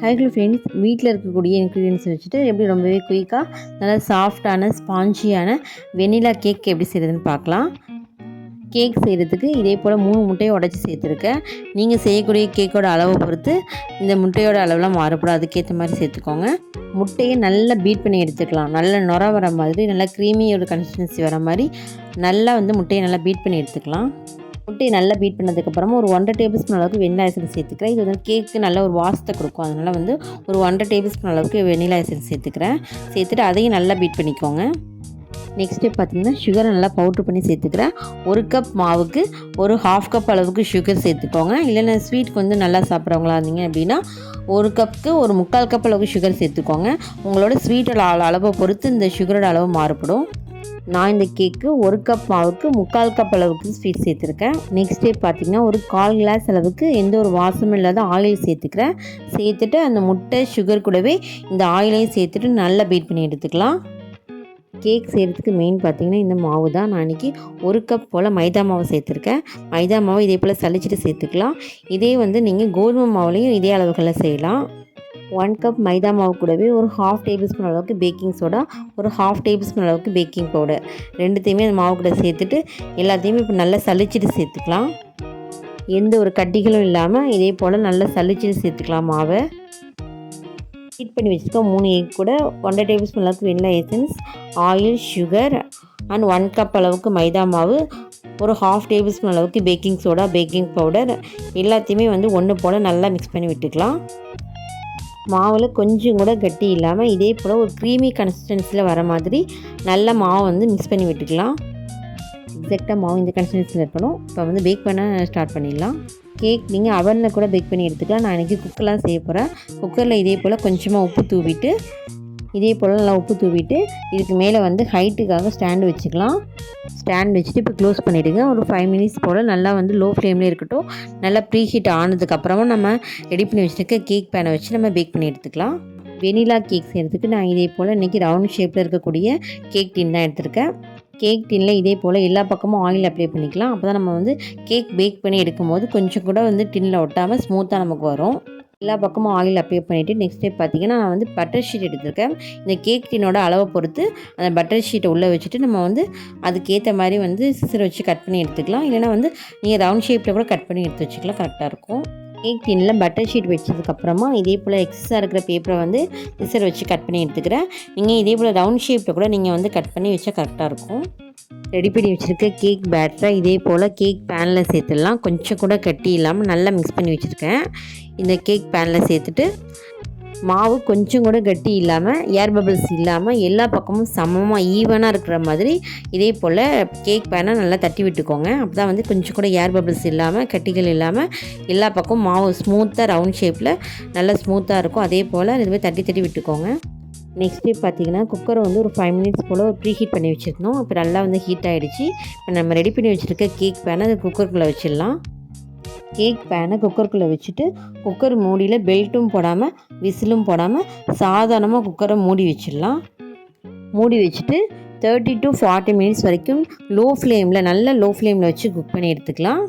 Hello friends வீட்டில் இருக்கக்கூடிய ingredients வச்சுட்டு எப்படி ரொம்பவே குயிக்காக நல்லா சாஃப்டான ஸ்பாஞ்சியான வெனிலா கேக் எப்படி செய்கிறதுன்னு பார்க்கலாம். கேக் செய்கிறதுக்கு இதே போல் மூணு முட்டையை உடச்சி சேர்த்துருக்கேன். நீங்கள் செய்யக்கூடிய கேக்கோட அளவை பொறுத்து இந்த முட்டையோட அளவுலாம் மாறுபடும் அதுக்கேற்ற மாதிரி சேர்த்துக்கோங்க. முட்டையை நல்லா பீட் பண்ணி எடுத்துக்கலாம். நல்லா நுர வர மாதிரி நல்லா க்ரீமியோட கன்சிஸ்டன்சி வர மாதிரி நல்லா வந்து முட்டையை நல்லா பீட் பண்ணி எடுத்துக்கலாம். முட்டையை நல்லா பீட் பண்ணதுக்கப்புறமா ஒரு ஒன்றரை டேபிள் ஸ்பூன் அளவுக்கு வெண்ணிலா எசன்ஸ் சேர்த்துக்கிறேன். இது வந்து கேக்கு நல்ல ஒரு வாசத்தை கொடுக்கும். அதனால் வந்து ஒரு ஒன்றரை டேபிள் ஸ்பூன் அளவுக்கு வெண்ணிலா எசன்ஸ் சேர்த்துக்கிறேன். சேர்த்துட்டு அதையும் நல்லா பீட் பண்ணிக்கோங்க. நெக்ஸ்ட் பார்த்திங்கன்னா பார்த்தீங்கன்னா சுகரை நல்லா பவுட்ரு பண்ணி சேர்த்துக்கிறேன். ஒரு கப் மாவுக்கு ஒரு ஹாஃப் கப் அளவுக்கு சுகர் சேர்த்துக்கோங்க. இல்லைன்னா ஸ்வீட்டுக்கு வந்து நல்லா சாப்பிட்றவங்களா இருந்தீங்க அப்படின்னா ஒரு கப்புக்கு ஒரு முக்கால் கப் அளவுக்கு சுகர் சேர்த்துக்கோங்க. உங்களோட ஸ்வீட்டோட அளவை பொறுத்து இந்த சுகரோட அளவு மாறுபடும். நான் இந்த கேக்கு ஒரு கப் மாவுக்கு முக்கால் கப் அளவுக்கு ஸ்வீட் சேர்த்துருக்கேன். நெக்ஸ்ட் டே பார்த்திங்கன்னா ஒரு கால் கிளாஸ் அளவுக்கு எந்த ஒரு வாசமும் இல்லாத ஆயில் சேர்த்துக்கிறேன். சேர்த்துட்டு அந்த முட்டை சுகர் கூடவே இந்த ஆயிலையும் சேர்த்துட்டு நல்லா பீட் பண்ணி எடுத்துக்கலாம். கேக் செய்கிறதுக்கு மெயின் பார்த்திங்கன்னா இந்த மாவு தான். நான் இன்றைக்கி ஒரு கப் போல் மைதா மாவு சேர்த்துருக்கேன். மைதா மாவு இதே போல் சளிச்சிட்டு சேர்த்துக்கலாம். இதே வந்து நீங்கள் கோதுமை மாவுலேயும் இதே அளவுகளில் செய்யலாம். ஒன் கப் மைதா மாவு கூடவே ஒரு ஹாஃப் டேபிள் ஸ்பூன் அளவுக்கு பேக்கிங் சோடா ஒரு ஹாஃப் டேபிள் ஸ்பூன் அளவுக்கு பேக்கிங் பவுடர் ரெண்டுத்தையுமே அந்த மாவு கூட சேர்த்துட்டு எல்லாத்தையுமே இப்போ நல்லா சளிச்சிட்டு சேர்த்துக்கலாம். எந்த ஒரு கட்டிகளும் இல்லாமல் இதே போல் நல்லா சளிச்சிட்டு சேர்த்துக்கலாம் மாவை. ஹீட் பண்ணி வச்சுருக்கோம் மூணு எக் கூட ஒன்றரை டேபிள் ஸ்பூன் அளவுக்கு vanilla essence oil sugar and one cup அளவுக்கு மைதா மாவு ஒரு ஹாஃப் டேபிள் ஸ்பூன் அளவுக்கு பேக்கிங் சோடா பேக்கிங் பவுடர் எல்லாத்தையுமே வந்து ஒன்று போல் நல்லா மிக்ஸ் பண்ணி விட்டுக்கலாம். மாவில் கொஞ்சம் கூட கட்டி இல்லாமல் இதே போல் ஒரு க்ரீமி கன்சிஸ்டன்சியில் வர மாதிரி நல்ல மாவு வந்து மிக்ஸ் பண்ணி விட்டுக்கலாம். எக்ஸாக்டாக மாவு இந்த கன்சிஸ்டன்சியில் இருக்கணும். இப்போ வந்து பேக் பண்ண ஸ்டார்ட் பண்ணிடலாம். கேக் நீங்கள் அவனில் கூட பேக் பண்ணி எடுத்துக்கலாம். நான் இன்றைக்கி குக்கர்லாம் செய்ய போகிறேன் குக்கரில் இதே போல் கொஞ்சமாக உப்பு தூவிட்டு இதே போல் நல்லா உப்பு தூவிட்டு இதுக்கு மேலே வந்து ஹைட்டுக்காக ஸ்டாண்டு வச்சுக்கலாம். ஸ்டாண்ட் வச்சுட்டு இப்போ க்ளோஸ் பண்ணிவிடுங்க ஒரு ஃபைவ் மினிட்ஸ் போல் நல்லா வந்து லோ ஃப்ளேம்லேயே இருக்கட்டும். நல்லா ப்ரீ ஹீட் ஆனதுக்கப்புறமா நம்ம ரெடி பண்ணி வச்சுருக்க கேக் பேனை வச்சு நம்ம பேக் பண்ணி எடுத்துக்கலாம். வெனிலா கேக் செய்கிறதுக்கு நான் இதே போல் இன்றைக்கி ரவுண்ட் ஷேப்பில் இருக்கக்கூடிய கேக் டின் தான் எடுத்திருக்கேன். கேக் டின்னில் இதே போல் எல்லா பக்கமும் ஆயில் அப்ளை பண்ணிக்கலாம். அப்போ தான் நம்ம வந்து கேக் பேக் பண்ணி எடுக்கும்போது கொஞ்சம் கூட வந்து டின்னில் ஒட்டாமல் ஸ்மூத்தாக நமக்கு வரும். எல்லா பக்கமும் ஆயில் அப்ளை பண்ணிவிட்டு நெக்ஸ்ட் ஸ்டெப் பார்த்திங்கன்னா நான் வந்து பட்டர் ஷீட் எடுத்திருக்கேன். இந்த கேக் டினோட அளவை பொறுத்து அந்த பட்டர் ஷீட்டை உள்ளே வச்சுட்டு நம்ம வந்து அதுக்கேற்ற மாதிரி வந்து சிசர் வச்சு கட் பண்ணி எடுத்துக்கலாம். இல்லைனா வந்து நீங்கள் ரவுண்ட் ஷேப்பில் கூட கட் பண்ணி எடுத்து வச்சுக்கலாம். கரெக்டாக இருக்கும். கேக் டின்னில் பட்டர் ஷீட் வச்சதுக்கப்புறமா இதே போல் எக்ஸஸாக இருக்கிற பேப்பரை வந்து சிசர் வச்சு கட் பண்ணி எடுத்துக்கிறேன். நீங்கள் இதே போல் ரவுண்ட் ஷேப்பில் கூட நீங்கள் வந்து கட் பண்ணி வச்சா கரெக்டாக இருக்கும். ரெடி பண்ணி வச்சுருக்க கேக் பேட்டரை இதே போல் கேக் பேனில் சேர்த்துடலாம். கொஞ்சம் கூட கட்டி இல்லாமல் நல்லா மிக்ஸ் பண்ணி வச்சுருக்கேன். இந்த கேக் பேனில் சேர்த்துட்டு மாவு கொஞ்சம் கூட கட்டி இல்லாமல் ஏர் பபிள்ஸ் இல்லாமல் எல்லா பக்கமும் சமமாக ஈவனாக இருக்கிற மாதிரி இதே போல் கேக் பேனை நல்லா தட்டி விட்டுக்கோங்க. அப்போ தான் வந்து கொஞ்சம் கூட ஏர் பபிள்ஸ் இல்லாமல் கட்டிகள் இல்லாமல் எல்லா பக்கமும் மாவு ஸ்மூத்தாக ரவுண்ட் ஷேப்பில் நல்லா ஸ்மூத்தாக இருக்கும். அதே போல் இதுவே தட்டி தட்டி விட்டுக்கோங்க. நெக்ஸ்ட் டே பார்த்தீங்கன்னா குக்கரை வந்து ஒரு ஃபைவ் மினிட்ஸ் போல் ஒரு ப்ரீ ஹீட் பண்ணி வச்சுருந்தோம் இப்போ நல்லா வந்து ஹீட் ஆகிடுச்சு இப்போ நம்ம ரெடி பண்ணி வச்சுருக்க கேக் பேனை அது குக்கருக்குள்ளே வச்சிடலாம். கேக் பேனை குக்கருக்குள்ளே வச்சுட்டு குக்கர் மூடியில் பெல்ட்டும் போடாமல் விசிலும் போடாமல் சாதாரணமாக குக்கரை மூடி வச்சிடலாம். மூடி வச்சுட்டு தேர்ட்டி டு ஃபார்ட்டி மினிட்ஸ் வரைக்கும் லோ ஃப்ளேமில் நல்ல லோ ஃப்ளேமில் வச்சு குக் பண்ணி எடுத்துக்கலாம்.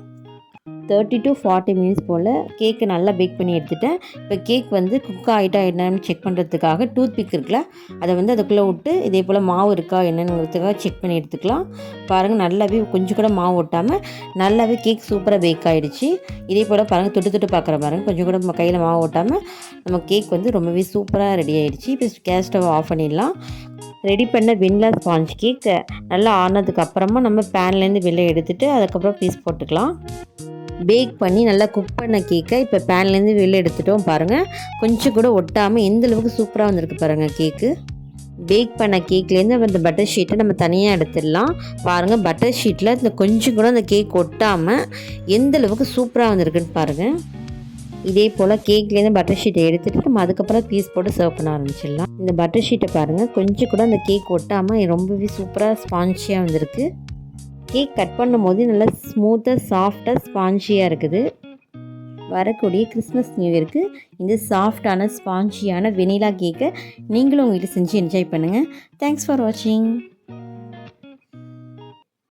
தேர்ட்டி டு ஃபார்ட்டி மினிட்ஸ் போல் கேக்கு நல்லா பேக் பண்ணி எடுத்துட்டேன். இப்போ கேக் வந்து குக் ஆகிட்டா என்னன்னு செக் பண்ணுறதுக்காக டூத் பிக் இருக்குல்ல அதை வந்து அதுக்குள்ளே விட்டு இதே போல் மாவு இருக்கா என்னங்கிறதுக்காக செக் பண்ணி எடுத்துக்கலாம். பாருங்கள் நல்லாவே கொஞ்சம் கூட மாவு ஒட்டாமல் நல்லாவே கேக் சூப்பராக பேக் ஆகிடுச்சு இதே போல் பாருங்கள் தொட்டு தொட்டு பார்க்குற பாருங்கள் கொஞ்சம் கூட கையில் மாவு ஓட்டாமல் நம்ம கேக் வந்து ரொம்பவே சூப்பராக ரெடி ஆகிடுச்சு இப்போ கேஸ் ஸ்டவ் ஆஃப் பண்ணிடலாம். ரெடி பண்ண வெண்ணிலா ஸ்பாஞ்ச் கேக் நல்லா ஆனதுக்கு அப்புறமா நம்ம பேன்லேருந்து வெளில எடுத்துகிட்டு அதுக்கப்புறம் பீஸ் போட்டுக்கலாம். பேக் பண்ணி நல்லா குக் பண்ண கேக்கை இப்போ பேன்லேருந்து வெளில எடுத்துட்டோம் பாருங்கள் கொஞ்சம் கூட ஒட்டாமல் எந்த அளவுக்கு சூப்பராக வந்திருக்கு பாருங்கள் கேக்கு பேக் பண்ண கேக்லேருந்து அந்த பட்டர் ஷீட்டை நம்ம தனியாக எடுத்துடலாம். பாருங்கள் பட்டர் ஷீட்டில் இந்த கொஞ்சம் கூட அந்த கேக் ஒட்டாமல் எந்த அளவுக்கு சூப்பராக வந்திருக்குன்னு பாருங்கள் இதே போல் கேக்லேருந்து பட்டர் ஷீட்டை எடுத்துகிட்டு நம்ம அதுக்கப்புறம் பீஸ் போட்டு சர்வ் பண்ண ஆரம்பிச்சிடலாம். இந்த பட்டர் ஷீட்டை பாருங்கள் கொஞ்சம் கூட அந்த கேக் ஒட்டாமல் ரொம்பவே சூப்பராக ஸ்பான்ச்சியாக வந்திருக்கு. கேக் கட் பண்ணும்போது நல்லா ஸ்மூத்தாக சாஃப்டாக ஸ்பான்ஜியாக இருக்குது. வரக்கூடிய கிறிஸ்மஸ் நியூ இயருக்கு இந்த சாஃப்டான ஸ்பான்ஜியான வெனிலா கேக்கை நீங்களும் உங்கள் வீட்டில் செஞ்சு என்ஜாய் பண்ணுங்கள் தேங்க்ஸ் ஃபார் வாட்சிங்